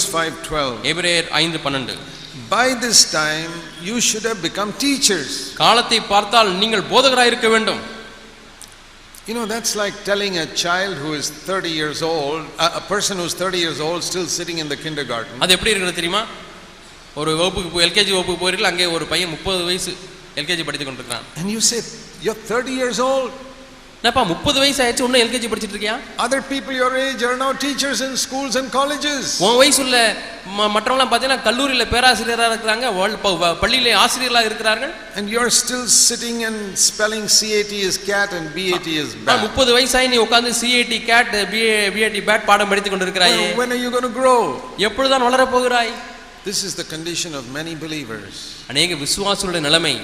Hebrews 5:12. எபிரேயர் ஐந்து பன்னெண்டு By this time you should have become teachers. காலத்தை பார்த்தால் நீங்கள் போதகராய் இருக்க வேண்டும் You know, that's like telling a child who is 30 years old, a, person who's 30 years old still sitting in the kindergarten. அது எப்படி இருக்கிறது தெரியுமா ஒரு வகுப்புக்கு எல்கேஜி வகுப்புக்கு போயிருக்கல அங்கே ஒரு பையன் முப்பது வயசு எல்கேஜி படித்து கொண்டிருக்கான் And you say, You're 30 years old. என்னப்பா முப்பது வயசு ஆயிடுச்சு இன்னும் எல்கேஜி படிச்சிட்டு இருக்கியா Other people your age are now teachers in schools and colleges. உன் வயசுள்ள ம- மற்றவங்களாம் பார்த்தீங்கன்னா கல்லூரியில் பேராசிரியராக இருக்கிறாங்க பள்ளியிலே ஆசிரியர்களாக இருக்கிறார்கள் And you're still sitting and spelling CAT is cat and BAT is bat. முப்பது வயசாகி நீ உட்காந்து C A T cat B A B A T bat பாடம் படித்துக் கொண்டிருக்கிறாயே When, are you going to grow? எப்பொழுதுதான் வளரப் போகிறாய் This is the condition of many believers. அநேக விசுவாசிகளுடைய நிலைமை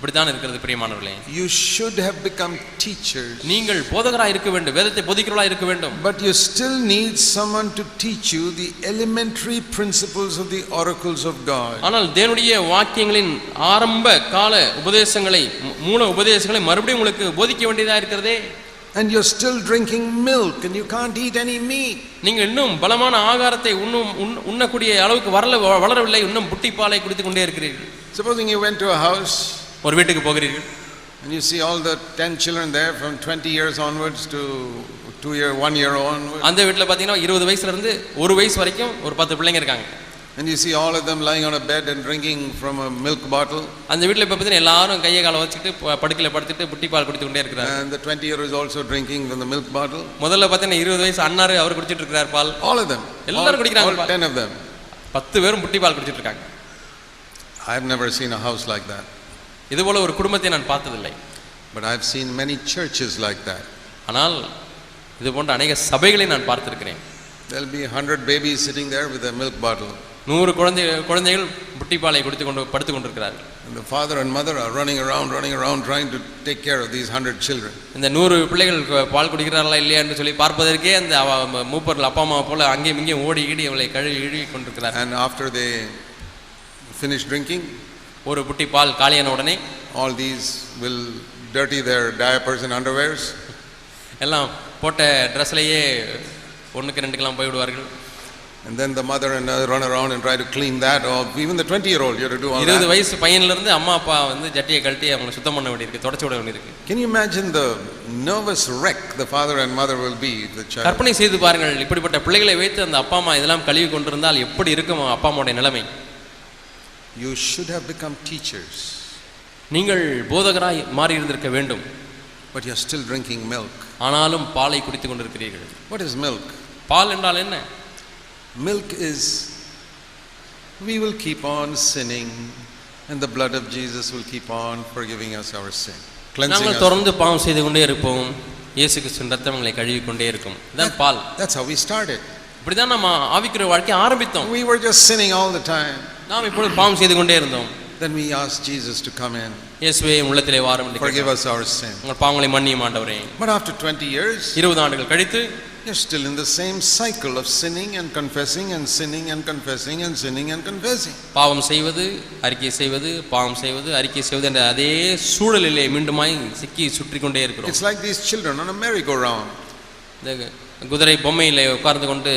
இப்படித்தான் இருக்கிறது பிரியமானவர்களே You should have become teachers, நீங்கள் போதகராக இருக்க வேண்டும் வேதத்தை போதிக்கிறவர்களாக இருக்க வேண்டும் but you still need someone to teach you the elementary principles of the oracles of God. ஆனால் தேவனுடைய வாக்கியங்களின் ஆரம்ப கால உபதேசங்களை மூ- மூல உபதேசங்களை மறுபடியும் உங்களுக்கு போதிக்க வேண்டியதா இருக்கிறதே And you're still drinking milk and you can't eat any meat. நீங்கள் இன்னும் பலமான ஆகாரத்தை உண்ணும் உண்ண- உண்ணக்கூடிய அளவுக்கு வரல வளரவில்லை இன்னும் புட்டிப்பாலை குடித்துக் கொண்டே இருக்கிறீர்கள் Supposing you went to a house ஒரு வீட்டுக்கு போகிறீர்கள் and you see all the 10 children there from 20 years onwards to 2 year, 1 year onwards. அந்த வீட்டில் பார்த்தீங்கன்னா இருபது வயசுல இருந்து ஒரு வயசு வரைக்கும் ஒரு பத்து பிள்ளைங்க இருக்காங்க And you see all of them lying on a bed and drinking from a milk bottle. அந்த வீட்டில் இப்போ பார்த்தீங்கன்னா எல்லாரும் கையை காலை வச்சுட்டு படுக்கையில படுத்துட்டு புட்டிப்பால் குடித்து கொண்டே இருக்கிறாங்க And the 20 year is also drinking from the milk bottle. முதல்ல பார்த்தீங்கன்னா இருபது வயசு அண்ணாரு அவர் குடிச்சிட்டு இருக்கிறார் பால் All of them. எல்லாரும் குடிக்கிறாங்க all பா. 10 of them. பத்து பேரும் புட்டிப்பால் குடிச்சிட்டு இருக்காங்க I've never seen a house like that. இது போல ஒரு குடும்பத்தை நான் பார்த்ததில்லை But I've seen many churches like that. ஆனால் இது போன்ற அநேக சபைகளை நான் பார்த்திருக்கிறேன் There'll be 100 babies sitting there with a milk bottle. நூறு குழந்தை குழந்தைகள் புட்டிப்பாலை குடித்து கொண்டு படுத்து கொண்டிருக்கிறார்கள் the father and mother are running around, running around, trying to take care of these 100 children. இந்த நூறு பிள்ளைகள் கு- பால் குடிக்கிறார்களா இல்லையா என்று சொல்லி பார்ப்பதற்கே அந்த மூப்பர்கள் அப்பா அம்மா போல அங்கேயும் இங்கேயும் ஓடி ஈடி அவளை கழுவி இழுவி கொண்டிருக்கிறார் And after they finish drinking, ஒரு புட்டி பால் காலியான உடனே all these will dirty their diapers and underwears. எல்லாம் போட்ட ட்ரெஸ்லையே ஒன்றுக்கு ரெண்டுக்கெல்லாம் போய் விடுவார்கள் And then the mother and uh, run around and try to clean that. Or even the 20 year old, you have to do all இருபது that. வயசு பையன்ல இருந்து அம்மா அப்பா வந்து ஜட்டியை கழட்டி அவங்களை சுத்தம் பண்ண வேண்டியிருக்கு தொடச்சி விட வேண்டியிருக்கு Can you imagine the nervous wreck the father and mother will be the child? கற்பனை செய்து பாருங்கள் இப்படிப்பட்ட பிள்ளைகளை வைத்து அந்த அப்பா அம்மா இதெல்லாம் கழுவி கொண்டிருந்தால் எப்படி இருக்கும் அப்பா அம்மாவுடைய நிலைமை You should have become teachers, நீங்கள் போதகராய் மாறி இருந்திருக்க வேண்டும் but you're still drinking milk. ஆனாலும் பாலை குடித்துக் கொண்டிருக்கிறீர்கள் What is milk? பால் என்றால் என்ன Milk is we will keep on sinning, and the blood of Jesus will keep on forgiving us our sin, cleansing நாங்கள் us. தொடர்ந்து பாவம் செய்து கொண்டே இருப்போம் இயேசு கிறிஸ்துவின் ரத்தம் எங்களை கழுவி கொண்டே இருக்கும் இதான் பால் That's how we started. இப்படிதான் நம்ம ஆவிக்கிற வாழ்க்கையை ஆரம்பித்தோம் We were just sinning all the time. நாம் இப்பொழுது பாவம் செய்து கொண்டே இருந்தோம் Then we asked Jesus to come in, இயேசுவே என் உள்ளத்திலே வாரும் என்று forgive கேட்டோம். us our sin. உங்கள் பாவங்களை மன்னியும் ஆண்டவரே But after 20 years, இருபது ஆண்டுகள் கழித்து you're still in the same cycle of sinning and confessing and sinning and confessing and sinning and confessing. பாவம் செய்வது அறிக்கை செய்வது பாவம் செய்வது அறிக்கை செய்வது என்ற அதே சூழலிலே மீண்டுமாய் சிக்கி சுற்றி கொண்டே இருக்கிறோம் It's like these children on a merry-go-round. இந்த குதிரை பொம்மையில உட்கார்ந்து கொண்டு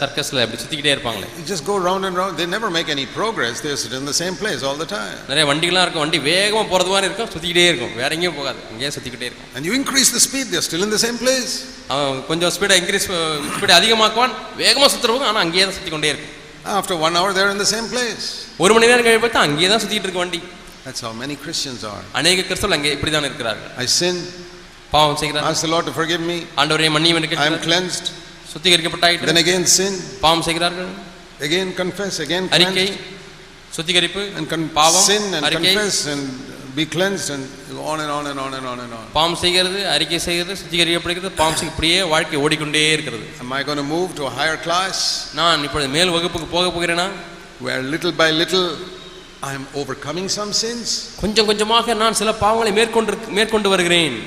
சர்க்கஸ்ல அப்படி சுத்திக்கிட்டே இருப்பாங்களே just go round and round. They never make any progress. They sit in the same place all the time. நிறைய வண்டிகள்லாம் இருக்கும் வண்டி வேகமா போறது மாதிரி இருக்கும் சுத்திக்கிட்டே இருக்கும் வேற எங்கேயும் போகாது அங்கேயே சுத்திக்கிட்டே இருக்கும் And you increase the speed, they're still in the same place. அவன் கொஞ்சம் ஸ்பீடை இன்க்ரீஸ் ஸ்பீடை அதிகமாக்குவான் வேகமா சுத்துறவங்க ஆனா அங்கேயே தான் சுத்தி கொண்டே இருக்கும் After one hour, they're in the same place. ஒரு மணி நேரம் பார்த்தா அங்கேயே தான் சுத்திட்டு இருக்கு வண்டி That's how many Christians are. அநேக கிறிஸ்தவர்கள் அங்கே இப்படி தான் இருக்கிறார்கள் I sin, பாவம் செய்கிறார் ask the Lord to forgive me. ஆண்டவரே மன்னியும் I am என்று cleansed. Then சுத்திகரிக்கப்பட்டாயிட்டு again sin, பாவம் செய்கிறார்கள் again confess, again அறிக்கை. சுத்திகரிப்பு And con- பாவம் sin and அறிக்கை confess and be cleansed and on and on and on and on and on. பாவம் செய்கிறது அறிக்கை செய்கிறது சுத்திகரிக்கப்படுகிறது பாவம் செய் இப்படியே வாழ்க்கை ஓடிக்கொண்டே இருக்கிறது Am I going to move to a higher class நான் இப்பொழுது மேல் வகுப்புக்கு போக போகிறேனா where little by little I am overcoming some sins? கொஞ்சம் கொஞ்சமாக நான் சில பாவங்களை மேற்கொண்டு மேற்கொண்டு வருகிறேன்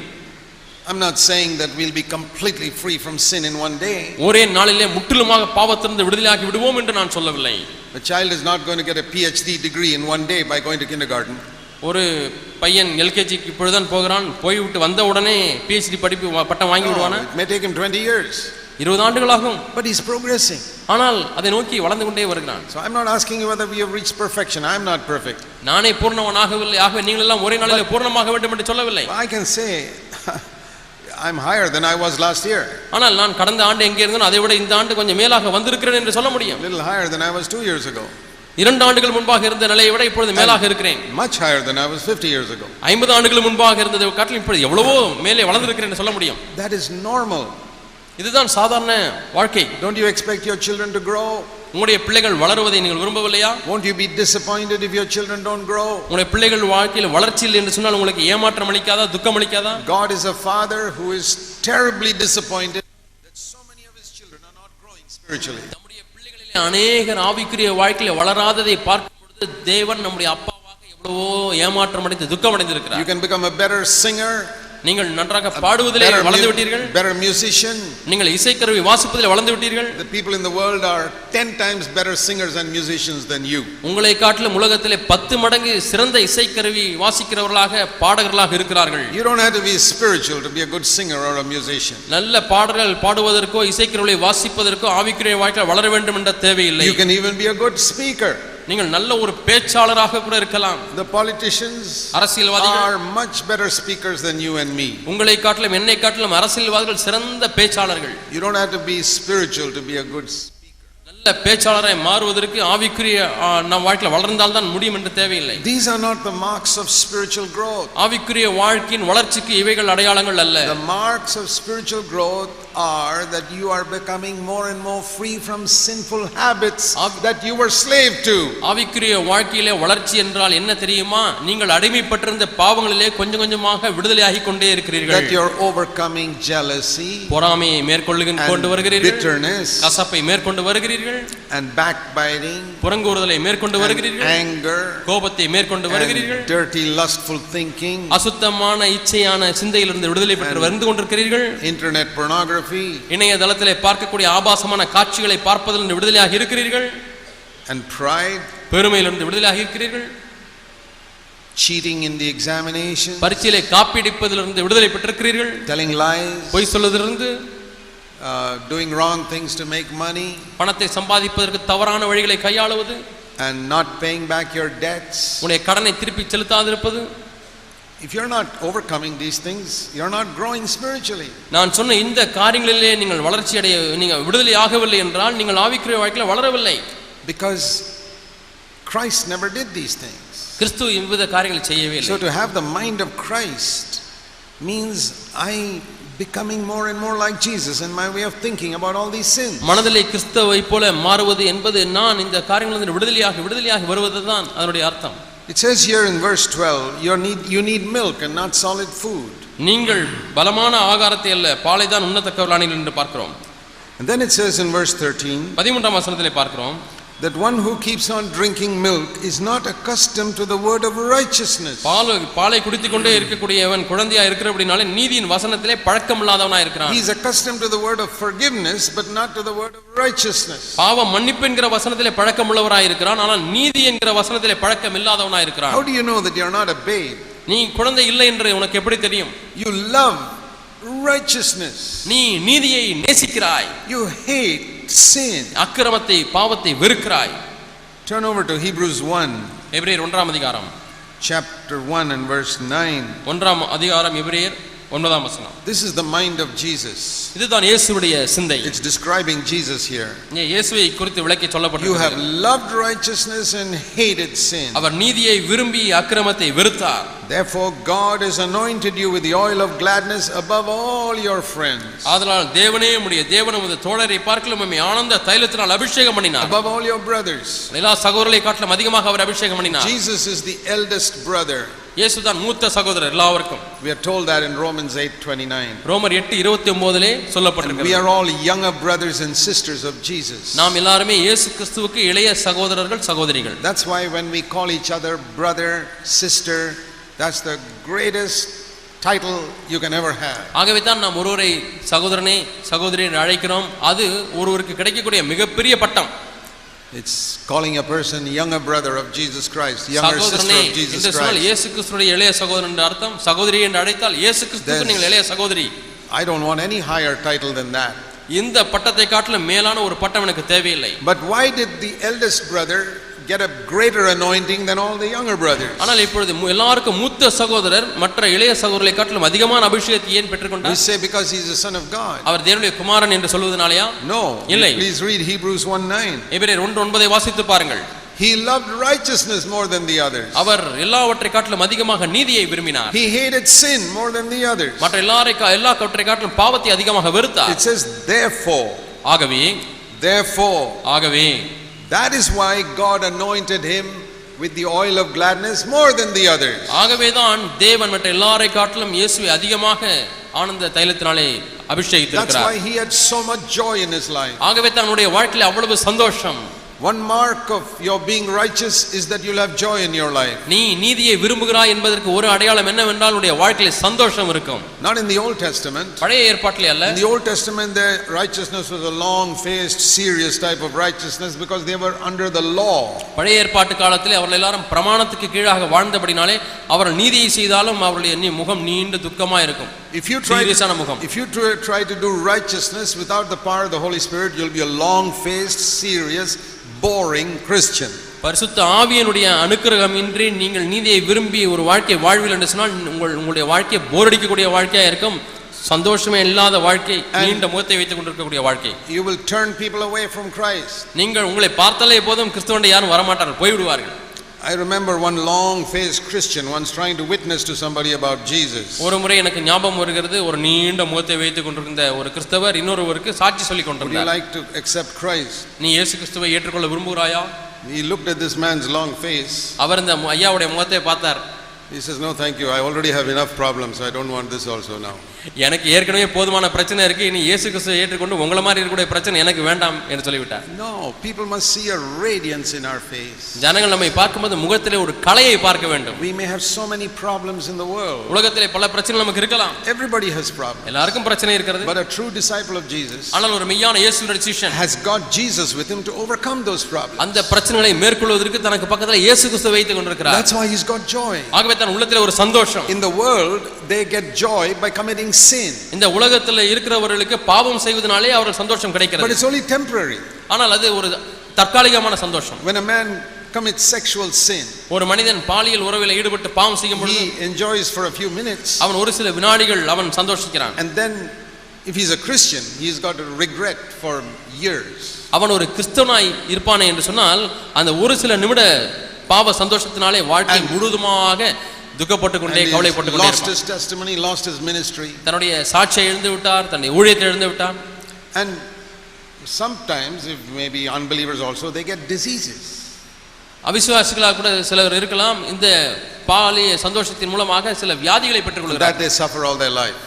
I'm not saying that we'll be completely free from sin in one day. ஒரே நாளிலே முற்றிலுமாக பாவத்திலிருந்து விடுதலையாக்கி விடுவோம் என்று நான் சொல்லவில்லை The child is not going to get a PhD degree in one day by going to kindergarten. ஒரு பையன் எல்கேஜிக்கு இப்பொழுதுதான் போகிறான் போய்விட்டு வந்த உடனே பிஹெச்டி படிப்பு வா- பட்டம் வாங்கி No, விடுவானா it may take him 20 years. இருபது ஆண்டுகளாகும் But he's progressing. ஆனால் அதை நோக்கி வளர்ந்து கொண்டே வருகிறான் So I'm not asking you whether we have reached perfection. I'm not perfect. நானே பூர்ணவனாகவில்லை ஆகவே நீங்கள் எல்லாம் ஒரே நாளில் பூர்ணமாக வேண்டும் என்று சொல்லவில்லை I can say I'm higher than I was last year, ஆனால் நான் கடந்த ஆண்டு எங்கே இருந்தேனோ அதை விட இந்த ஆண்டு கொஞ்சம் மேலாக வந்திருக்கிறேன் என்று சொல்ல a முடியும் little higher than I was two years ago, இரண்டு ஆண்டுகள் முன்பாக இருந்த நிலையை விட இப்பொழுது மேலாக இருக்கிறேன் much higher than I was 50 years ago. ஐம்பது ஆண்டுகள் முன்பாக இருந்ததை காட்டிலும் இப்பொழுது எவ்வளவோ மேலே வளர்ந்திருக்கிறேன் என்று சொல்ல முடியும் That is normal. இதுதான் சாதாரண வாழ்க்கை Don't you expect your children to grow? உங்களுடைய பிள்ளைகள் வளருவதை நீங்கள் விரும்பவில்லையா Won't you be disappointed if your children don't grow? உங்களுடைய பிள்ளைகள் வாழ்க்கையில் வளர்ச்சி இல்லை என்று சொன்னால் உங்களுக்கு ஏமாற்றம் அளிக்காதா துக்கம் அளிக்காதா God is a father who is terribly disappointed that so many of his children are not growing spiritually. நம்முடைய பிள்ளைகளிலே அநேகர் ஆவிக்குரிய வாழ்க்கையில வளராததை பார்க்கும் பொழுது தேவன் நம்முடைய அப்பாவாக எவ்வளவோ ஏமாற்றம் அடைந்து துக்கம் You அடைந்திருக்கிறார் can become a better singer, நீங்கள் நன்றாக பாடுவதிலே வளர்ந்து விட்டீர்கள் better musician. நீங்கள் இசைக்கருவி வாசிப்பதில் வளர்ந்து விட்டீர்கள் The people in the world are 10 times better singers and musicians than you. உங்களை காட்டிலும் உலகத்திலே பத்து மடங்கு சிறந்த இசைக்கருவி வாசிக்கிறவர்களாக பாடகர்களாக இருக்கிறார்கள் You don't have to be spiritual to be a good singer or a musician. நல்ல பாடல்கள் பாடுவதற்கோ இசைக்கருவியை வாசிப்பதற்கோ ஆவிக்குரிய வாழ்க்கையில் வளர வேண்டும் என்ற தேவையில்லை You can even be a good speaker. நீங்கள் நல்ல ஒரு பேச்சாளராக கூட இருக்கலாம் The politicians அரசியல்வாதிகள் are much better speakers than you and me. உங்களை காட்டிலும் என்னை காட்டிலும் அரசியல்வாதிகள் சிறந்த பேச்சாளர்கள் You don't have to be spiritual to be a good நல்ல பேச்சாளராய் மாறுவதற்கு ஆவிக்குரிய நம் வாழ்க்கையில் வளர்ந்தால் தான் முடியும் என்று தேவையில்லை. These are not the marks of spiritual growth. ஆவிக்குரிய வாழ்க்கையின் வளர்ச்சிக்கு இவைகள் அடையாளங்கள் அல்ல. The marks of spiritual growth are that you are becoming more and more free from sinful habits Ab- that you were slave to. ஆவிக்குரிய வாழ்க்கையிலே வளர்ச்சி என்றால் என்ன தெரியுமா? நீங்கள் அடிமைப்பட்டிருந்த பாவங்களிலே கொஞ்சம் கொஞ்சமாக விடுதலையாகி கொண்டே இருக்கிறீர்கள். That you're overcoming jealousy பொறாமையை மேற்கொள்ளுகின்ற கொண்டு வருகிறீர்கள். bitterness. கசப்பை மேற்கொண்டு வருகிறீர்கள். And backbiting புறங்கூறுதலை மேற்கொண்டு வருகிறீர்கள்? anger கோபத்தை மேற்கொண்டு வருகிறீர்கள்? dirty lustful thinking, அசுத்தமான இச்சையான சிந்தையிலிருந்து விடுதலை பெற்று வந்து கொண்டிருக்கிறீர்கள்? internet pornography இணையதளத்திலே பார்க்கக்கூடிய ஆபாசமான காட்சிகளை பார்ப்பதிலிருந்து விடுதலையாக இருக்கிறீர்கள்? and pride, பெருமையிலிருந்து விடுதலையாக இருக்கிறீர்கள்? cheating in the examination, பரீட்சையிலே காப்பீடிப்பதிலிருந்து விடுதலை பெற்றிருக்கிறீர்கள்? telling lies, பொய் சொல்வதிலிருந்து doing wrong things to make money பணத்தை சம்பாதிப்பதற்கு தவறான வழிகளை கையாளுவது and not paying back your debts. உன்னுடைய கடனை திருப்பி செலுத்தாதிருப்பது If you're not overcoming these things, you're not growing spiritually. நான் சொன்ன இந்த காரியங்களிலே நீங்கள் வளர்ச்சி அடைய நீங்கள் விடுதலை ஆகவில்லை என்றால் நீங்கள் ஆவிக்குரிய வாழ்க்கையில் வளரவில்லை Because Christ never did these things. கிறிஸ்து இவ்வித காரியங்களை செய்யவே So இல்லை to have the mind of Christ means I becoming more and more like Jesus in my way of thinking about all these sins. மனதிலே கிறிஸ்தவை போல மாறுவது என்பது நான் இந்த காரியங்களிலிருந்து விடுதலையாக விடுதலையாக வருவதுதான் அதனுடைய அர்த்தம் It says here in verse 12, you need, you need milk and not solid food. நீங்கள் பலமான ஆகாரத்தை அல்ல பாலை தான் உண்ணத்தக்கவர்களானீர்கள் என்று பார்க்கிறோம் And then it says in verse 13, பதிமூன்றாம் வசனத்திலே பார்க்கிறோம் that one who keeps on drinking milk is not accustomed to the word of righteousness. பால் பாலை குடித்துக் கொண்டே இருக்கக்கூடியவன் குழந்தையா இருக்கிறபடினாலே நீதியின் வசனத்திலே பழக்கம் இல்லாதவனா இருக்கிறான் He is accustomed to the word of forgiveness, but not to the word of righteousness. பாவ மன்னிப்பு என்கிற வசனத்திலே பழக்கம் உள்ளவராய் இருக்கிறான் ஆனால் நீதி என்கிற வசனத்திலே பழக்கம் இல்லாதவனா இருக்கிறான் How do you know that you're not a babe? நீ குழந்தை இல்லை என்று உனக்கு எப்படி தெரியும் You love righteousness. நீ நீதியை நேசிக்கிறாய் You hate sin. அக்கிரமத்தை பாவத்தை வெறுக்கிறாய் Turn over to Hebrews 1, எபிரேயர் ஒன்றாம் அதிகாரம் chapter 1 and verse 9. ஒன்றாம் அதிகாரம் எபிரேயர் ஒன்பதாம் வசனம் This is the mind of Jesus. இதுதான் இயேசுவுடைய சிந்தை It's describing Jesus here. இங்கே இயேசுவை குறித்து விளக்கி You have சொல்லப்பட்டிருக்கிறது loved righteousness and hated sin. அவர் நீதியை விரும்பி அக்கிரமத்தை வெறுத்தார் Therefore, God has anointed you with the oil of gladness above all your friends. ஆதலால் தேவனே உம்முடைய தேவன் உமது தோழரை பார்க்கலும் உம்மை ஆனந்த தைலத்தினால் அபிஷேகம் பண்ணினார் Above all your brothers. எல்லா சகோதரர்களை காட்டிலும் அதிகமாக அவர் அபிஷேகம் பண்ணினார் Jesus is the eldest brother. இயேசுதான் மூத்த சகோதரர் எல்லாருக்கும் We are told that in Romans 8:29. ரோமர் எட்டு இருபத்தி ஒன்பதிலே And we சொல்லப்பட்டிருக்கிறது are all younger brothers and sisters of Jesus. நாம் எல்லாருமே இயேசு கிறிஸ்துவுக்கு இளைய சகோதரர்கள் சகோதரிகள் That's why when we call each other brother, sister, that's the greatest title you can ever have. ஆகவே தான் நாம் ஒருவரை சகோதரனே சகோதரி என்று அழைக்கிறோம் அது ஒருவருக்கு கிடைக்கக்கூடிய மிகப்பெரிய பட்டம் It's calling a person younger brother of Jesus Christ, younger sister சகோதரனே of Jesus என்று சொன்னால் Christ. இயேசு கிறிஸ்துடைய இளைய சகோதரன் என்று அர்த்தம் சகோதரி என்று அழைத்தால் இயேசு கிறிஸ்துவுக்கு There's- நீங்கள் இளைய சகோதரி I don't want any higher title than that. இந்த பட்டத்தை காட்டிலும் மேலான ஒரு பட்டம் எனக்கு தேவையில்லை But why did the eldest brother get a greater anointing than all the younger brothers? ஆனால் இப்பொழுது எல்லாருக்கும் மூத்த சகோதரர் மற்ற இளைய சகோதரரை காட்டிலும் அதிகமான அபிஷேகத்தை ஏன் We பெற்றுக்கொண்டார் say because he's the son of God. அவர் தேவனுடைய குமாரன் என்று சொல்வதனாலயா No. இல்லை. Please read Hebrews 1 9. எபிரேயர் ஒன்று ஒன்பதை வாசித்து பாருங்கள் He loved righteousness more than the others. அவர் எல்லாவற்றை காட்டிலும் அதிகமாக நீதியை விரும்பினார் He hated sin more than the others. மற்ற எல்லாரை கா- எல்லா கவற்றை காட்டிலும் பாவத்தை அதிகமாக வெறுத்தார் It says, therefore, ஆகவே therefore, ஆகவே that is why God anointed him with the oil of gladness more than the others. ஆகவேதான் தேவன் மற்ற எல்லாரை காட்டிலும் இயேசுவை அதிகமாக ஆனந்த தைலத்தினாலே That's அபிஷேகித்திருக்கிறார் why he had so much joy in his life. ஆகவே தன்னுடைய வாழ்க்கையில அவ்வளவு சந்தோஷம் One mark of your being righteous is that you'll have joy in your life. நீ நீதியை விரும்புகிறாய் என்பதற்கு ஒரு அடையாளம் என்னவென்றால் உன்னுடைய வாழ்க்கையில சந்தோஷம் இருக்கும் Not in the Old Testament. பழைய ஏற்பாட்டிலே அல்ல In the Old Testament, their righteousness was a long faced, serious type of righteousness because they were under the law. பழைய ஏற்பாட்டு காலத்திலே அவர்கள் எல்லாரும் பிரமாணத்துக்கு கீழாக வாழ்ந்தபடினாலே அவர்கள் நீதியை செய்தாலும் அவருடைய நீ- முகம் நீண்டு துக்கமா இருக்கும் If you try சீரியஸான முகம் if you try, try to do righteousness without the power of the Holy Spirit, you'll be a long faced, serious, boring Christian. பரிசுத்த ஆவியனுடைய அனுக்கிரகம் இன்றி நீங்கள் நீதியை விரும்பி ஒரு வாழ்க்கை வாழ்வில் என்று சொன்னால் உங்கள் உங்களுடைய வாழ்க்கை போரடிக்கக்கூடிய வாழ்க்கையா இருக்கும் சந்தோஷமே இல்லாத வாழ்க்கை நீண்ட முகத்தை வைத்துக் கொண்டிருக்கக்கூடிய வாழ்க்கை You will turn people away from Christ. நீங்கள் உங்களை பார்த்தாலே போதும் கிறிஸ்தவனை யாரும் வரமாட்டார்கள் போய்விடுவார்கள் I remember one long faced Christian once trying to witness to somebody about Jesus. ஒரு முறை எனக்கு ஞாபகம் வருகிறது ஒரு நீண்ட முகத்தை வைத்துக் கொண்டிருந்த ஒரு கிறிஸ்தவர் இன்னொருவருக்கு சாட்சி சொல்லிக் Would you கொண்டிருந்தார் like to accept Christ? நீ இயேசு கிறிஸ்துவை ஏற்றுக்கொள்ள விரும்புகிறாயா He looked at this man's long face. அவர் இந்த மு- ஐயாவுடைய முகத்தை பார்த்தார் He says, No, thank you. I already have enough problems. I don't want this also now. எனக்கு ஏற்கனவே போதுமான பிரச்சனை இருக்கு இனி இயேசு கிறிஸ்துவை ஏற்றுக்கொண்டு உங்களை மாதிரி இருக்கக்கூடிய பிரச்சனை எனக்கு வேண்டாம் என்று சொல்லிவிட்டார் No, people must see a radiance in our face. ஜனங்கள் நம்மை பார்க்கும்போது முகத்திலே ஒரு கலையை பார்க்க வேண்டும் We may have so many problems in the world. உலகத்திலே பல பிரச்சனைகள் நமக்கு இருக்கலாம் Everybody has problems. எல்லாருக்கும் பிரச்சனை இருக்கிறது But a true disciple of Jesus ஆனால் ஒரு மெய்யான இயேசுடைய சிஷ்யன் has got Jesus with him to overcome those problems. அந்த பிரச்சனைகளை மேற்கொள்வதற்கு தனக்கு பக்கத்துல இயேசு கிறிஸ்துவை வைத்துக் கொண்டிருக்கிறார் That's why he's got joy. ஆகவே தன் உள்ளத்திலே ஒரு சந்தோஷம் In the world, they get joy by committing sin. இந்த உலகத்துல இருக்கிறவர்களுக்கு பாவம் செய்வதனாலே அவர்கள் சந்தோஷம் But கிடைக்கிறது it's only temporary. ஆனால் அது ஒரு தற்காலிகமான சந்தோஷம் When a man commits sexual sin, ஒரு மனிதன் பாலியல் உறவில் ஈடுபட்டு பாவம் செய்யும் பொழுது he enjoys for a few minutes. அவன் ஒரு சில வினாடிகள் அவன் சந்தோஷிக்கிறான் And then, if he's a Christian, he's got to regret for years. அவன் ஒரு கிறிஸ்தவனாய் இருப்பானே என்று சொன்னால் அந்த ஒரு சில நிமிட பாவ சந்தோஷத்தினாலே வாழ்க்கை முழுதுமாக துக்கப்பட்டு And கொண்டே he's கவலைப்பட்டு கொண்டே lost his testimony, lost his ministry. தன்னுடைய சாட்சியை இழந்து விட்டார் தன்னுடைய ஊழியத்தை இழந்து விட்டார் And sometimes, if maybe unbelievers also, they get diseases. அவிசுவாசிகளாக கூட சிலர் இருக்கலாம் இந்த பாலிய சந்தோஷத்தின் மூலமாக சில வியாதிகளை பெற்றுக் And கொள்கிறார் that they suffer all their life.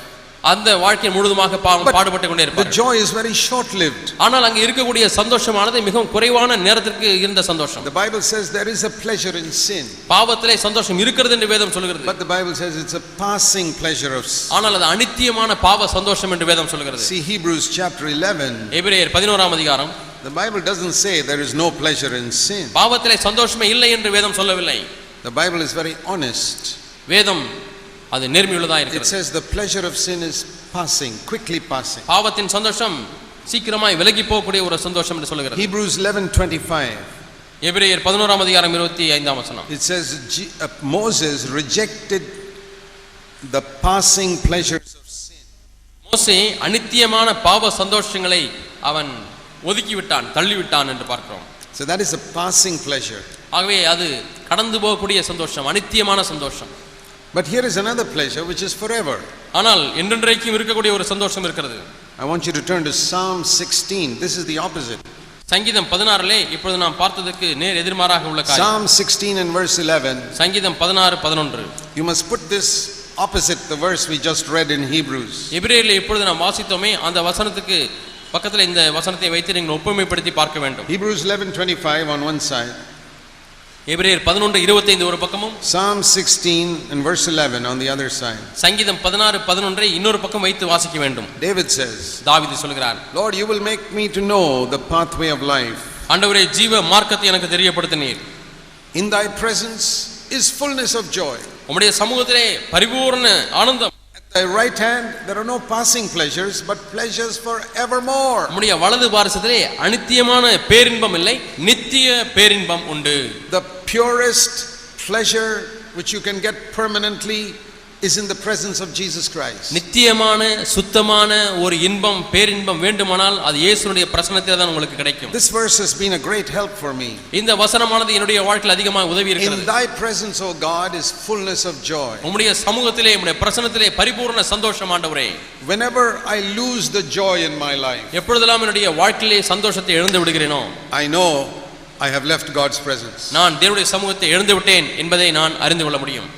அந்த வாழ்க்கை முழுதுமாக பாடுபட்டு கொண்டே The இருப்பார் joy is very short lived. ஆனால் அங்கே இருக்கக்கூடிய சந்தோஷமானது மிகவும் குறைவான நேரத்திற்கு இருந்த சந்தோஷம் The Bible says there is a pleasure in sin, பாவத்திலே சந்தோஷம் இருக்கிறது என்று வேதம் சொல்கிறது but the Bible says it's a passing pleasure of. ஆனால் அது அனித்தியமான பாவ சந்தோஷம் என்று வேதம் சொல்கிறது See Hebrews chapter 11, எபிரேயர் பதினோராம் அதிகாரம் the Bible doesn't say there is no pleasure in sin. பாவத்திலே சந்தோஷமே இல்லை என்று வேதம் சொல்லவில்லை The Bible is very honest. வேதம் அது நேர்மையுள்ளதா It இருக்கிறது says the pleasure of sin is passing, quickly passing. பாவத்தின் சந்தோஷம் சீக்கிரமாய் விலகி போகக்கூடிய ஒரு சந்தோஷம் என்று சொல்கிறது Hebrews 11:25. எபிரேயர் பதினோராம் அதிகாரம் இருபத்தி ஐந்தாம் வசனம் It says uh, Moses rejected the passing pleasures of sin. மோசே அனித்தியமான பாவ சந்தோஷங்களை அவன் ஒதுக்கி விட்டான் தள்ளிவிட்டான் என்று பார்க்கிறோம் So that is a passing pleasure. ஆகவே அது கடந்து போகக்கூடிய சந்தோஷம் அனித்தியமான சந்தோஷம் But here is another pleasure which is forever. ஆனால் என்றென்றைக்கும் இருக்கக்கூடிய ஒரு சந்தோஷம் இருக்கிறது I want you to turn to Psalm 16. This is the opposite. சங்கீதம் பதினாறிலே இப்பொழுது நாம் பார்த்ததுக்கு நேர் எதிர்மாறாக உள்ள காரியம் Psalm 16 and verse 11. சங்கீதம் பதினாறு பதினொன்று You must put this opposite the verse we just read in Hebrews. எபிரேயரில் இப்பொழுது நாம் வாசித்தோமே அந்த வசனத்துக்கு பக்கத்தில் இந்த வசனத்தை வைத்து நீங்கள் ஒப்புமைப்படுத்தி பார்க்க வேண்டும் Hebrews 11:25 on one side, எபிரேயர் பதினொன்று இருபத்தைந்து ஒரு பக்கமும் Psalm 16 and verse 11 on the other side. சங்கீதம் பதினாறு பதினொன்றை இன்னொரு பக்கம் வைத்து வாசிக்க வேண்டும் David says, தாவீது சொல்கிறார் Lord, you will make me to know the pathway of life. ஆண்டவரே ஜீவ மார்க்கத்தை எனக்கு தெரியப்படுத்தினீர் In thy presence is fullness of joy. உம்முடைய சமூகத்திலே பரிபூர்ண ஆனந்தம் Thy right hand, there are no passing pleasures, but pleasures for evermore. நம்முடைய வலது பாரசத்திலே அனித்தியமான பேரின்பம் இல்லை நித்திய பேரின்பம் உண்டு The purest pleasure which you can get permanently is in the presence of Jesus Christ. நித்தியமான சுத்தமான ஒரு இன்பம் பேரின்பம் வேண்டுமானால் அது இயேசுனுடைய பிரசனத்தில் தான் உங்களுக்கு கிடைக்கும் This verse has been a great help for me. இந்த வசனமானது என்னுடைய வாழ்க்கையில் அதிகமாக உதவி In இருக்கிறது thy presence, O God, is fullness of joy. உம்முடைய சமூகத்திலே உம்முடைய பிரசனத்திலே பரிபூர்ண சந்தோஷம் ஆண்டவரே Whenever I lose the joy in my life, எப்பொழுதெல்லாம் என்னுடைய வாழ்க்கையிலே சந்தோஷத்தை இழந்து விடுகிறேனோ I know I have left God's presence. நான் தேவனுடைய சமூகத்தை இழந்து விட்டேன் என்பதை நான் அறிந்து கொள்ள முடியும்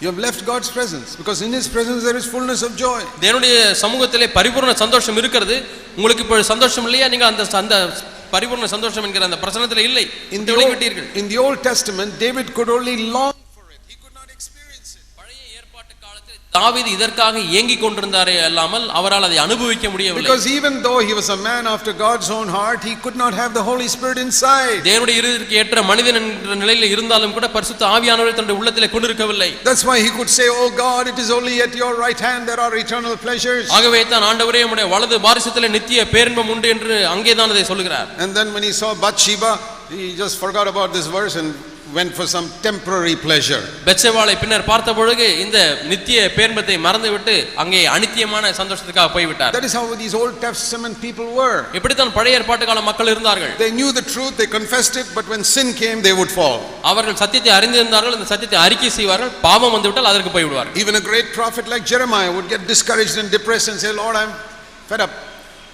You have left God's presence because in His presence there is fullness of joy. தேவனுடைய சமூகத்திலே பரிபூர்ண சந்தோஷம் இருக்கிறது உங்களுக்கு இப்போ சந்தோஷம் இல்லையா நீங்கள் அந்த அந்த பரிபூர்ண சந்தோஷம் என்கிற அந்த பிரசனத்தில் இல்லை In இந்த the, விலகி Old, விட்டீர்கள் in the Old Testament, David could only long தாவீது இதற்காக ஏங்கிக் கொண்டிருந்தாரே அல்லாமல் அவரால் அதை அனுபவிக்க முடியவில்லை Because even though he was a man after God's own heart, he could not have the Holy Spirit inside. தேவனுடைய இருதயத்திற்கு ஏற்ற மனிதன் என்ற நிலையில் இருந்தாலும் கூட பரிசுத்த ஆவியானவரை தன்னுடைய உள்ளத்திலே கொண்டிருக்கவில்லை That's why he could say, Oh God, it is only at your right hand there are eternal pleasures. ஆகவே தான் ஆண்டவரே உம்முடைய வலது பாரிசத்திலே நித்திய பேரின்பம் உண்டு என்று அங்கேதான் அதை சொல்லுகிறார் And then when he saw Bathsheba, he just forgot about this verse and went for some temporary pleasure. பெத்செபாளை பின்னர் பார்த்த பொழுது இந்த நித்திய பேரின்பத்தை மறந்துவிட்டு அங்கே அனித்தியமான சந்தோஷத்துக்காக போய்விட்டார் That is how these Old Testament people were. இப்படித்தான் பழைய ஏற்பாட்டு கால மக்கள் இருந்தார்கள் They knew the truth, they confessed it, but when sin came, they would fall. அவர்கள் சத்தியத்தை அறிந்திருந்தார்கள் இந்த சத்தியத்தை அறிக்கை செய்வார்கள் பாவம் வந்துவிட்டால் அதற்கு போய்விடுவார்கள் Even a great prophet like Jeremiah would get discouraged and depressed and say, Lord, I'm fed up.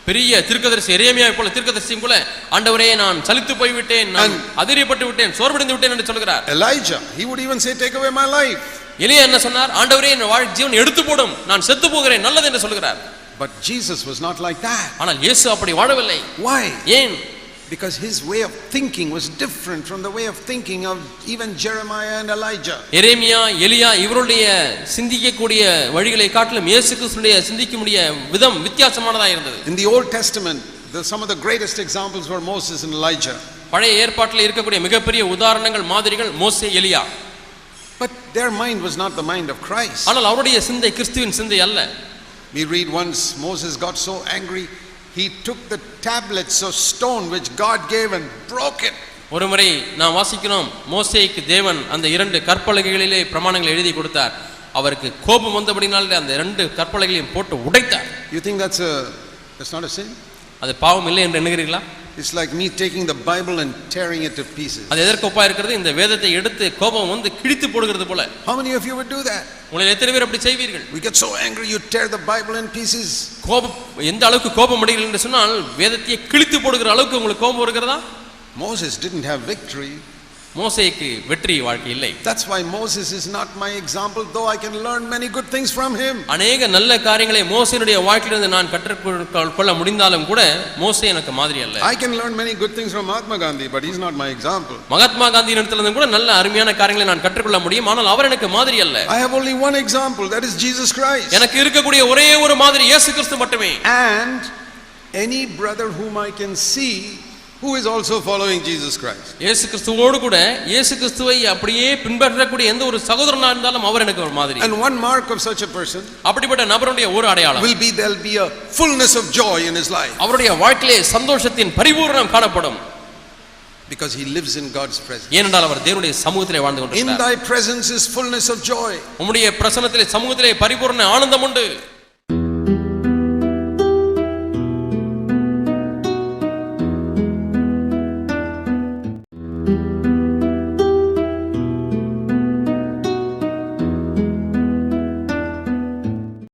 பெரிய தீர்க்கதரிசி எரேமியா போல தீர்க்கதரிசியும் போல ஆண்டவரே நான் சலித்து போய்விட்டேன் நான் And- அதிரியப்பட்டு விட்டேன் சோர்வடைந்து விட்டேன் என்று சொல்கிறார் Elijah, he would even say, Take away my life. எலியா என்ன சொன்னார் ஆண்டவரே என் வாழ் ஜீவன் எடுத்து போடும் நான் செத்து போகிறேன் நல்லது என்று சொல்கிறார் But Jesus was not like that. ஆனால் இயேசு அப்படி வாழவில்லை Why? ஏன் Because his way of thinking was different from the way of thinking of even Jeremiah and Elijah. எரேமியா எலியா இவருடைய சிந்திக்கக்கூடிய வழிகளை காட்டிலும் இயேசு கிறிஸ்துடைய சிந்திக்கக்கூடிய விதம் வித்தியாசமானதா இருந்தது In the Old Testament, the, some of the greatest examples were Moses and Elijah. பழைய ஏற்பாட்டில் இருக்கக்கூடிய மிகப்பெரிய உதாரணங்கள் மாதிரிகள் மோசே எலியா But their mind was not the mind of Christ. ஆனால் அவருடைய சிந்தை கிறிஸ்துவின் சிந்தை அல்ல We read once Moses got so angry, he took the tablets of stone which God gave and broke it. ஒருமுறை நாம் வாசிக்கிறோம் மோசேக்கு தேவன் அந்த இரண்டு கற்பலகைகளிலே பிரமாணங்களை எழுதி கொடுத்தார் அவருக்கு கோபம் வந்தபடினாலே அந்த இரண்டு கற்பலகைகளையும் போட்டு உடைத்தார் You think that's a that's not a sin? அது பாவம் இல்லை என்று எண்ணுகிறீர்களா It's like me taking the Bible and tearing it to pieces. அது எதற்கு ஒப்பா இருக்கிறது இந்த வேதத்தை எடுத்து கோபம் வந்து கிழித்து போடுகிறது போல How many of you would do that? உங்களை எத்தனை பேர் அப்படி செய்வீர்கள் We get so angry you tear the Bible in pieces. கோபம் எந்த அளவுக்கு கோபம் அடைகிறீர்கள் என்று சொன்னால் வேதத்தையே கிழித்து போடுகிற அளவுக்கு உங்களுக்கு கோபம் இருக்கிறதா Moses didn't have victory. மோசேக்கு வெற்றி வாழ்க்கை இல்லை That's why Moses is not my example, though I can learn many good things from him. அநேக நல்ல காரியங்களை மோசையினுடைய வாழ்க்கையிலிருந்து நான் கற்றுக்கொள்ள முடிந்தாலும் கூட மோசே எனக்கு மாதிரி அல்ல I can learn many good things from Mahatma Gandhi, but he's not my example. Mahatma Gandhi இடத்திலிருந்து கூட நல்ல அருமையான காரியங்களை நான் கற்றுக்கொள்ள முடியும் ஆனால் அவர் எனக்கு மாதிரி அல்ல I have only one example, that is Jesus Christ. எனக்கு இருக்கக்கூடிய ஒரே ஒரு மாதிரி இயேசு கிறிஸ்து மட்டுமே And any brother whom I can see who is also following Jesus Christ. இயேசு கிறிஸ்துவோடு கூட இயேசு கிறிஸ்துவை அப்படியே பின்பற்றக்கூடிய எந்த ஒரு சகோதரனா இருந்தாலும் அவர் எனக்கு ஒரு மாதிரி And one mark of such a person அப்படிப்பட்ட நபருடைய ஒரு அடையாளம் will be there'll be a fullness of joy in his life அவருடைய வாழ்க்கையிலே சந்தோஷத்தின் பரிபூரணம் காணப்படும் because he lives in God's presence. ஏனென்றால் அவர் தேவனுடைய சமூகத்திலே வாழ்ந்து In கொண்டிருக்கிறார் thy presence is fullness of joy. உம்முடைய பிரசனத்திலே சமூகத்திலே பரிபூரண ஆனந்தம் உண்டு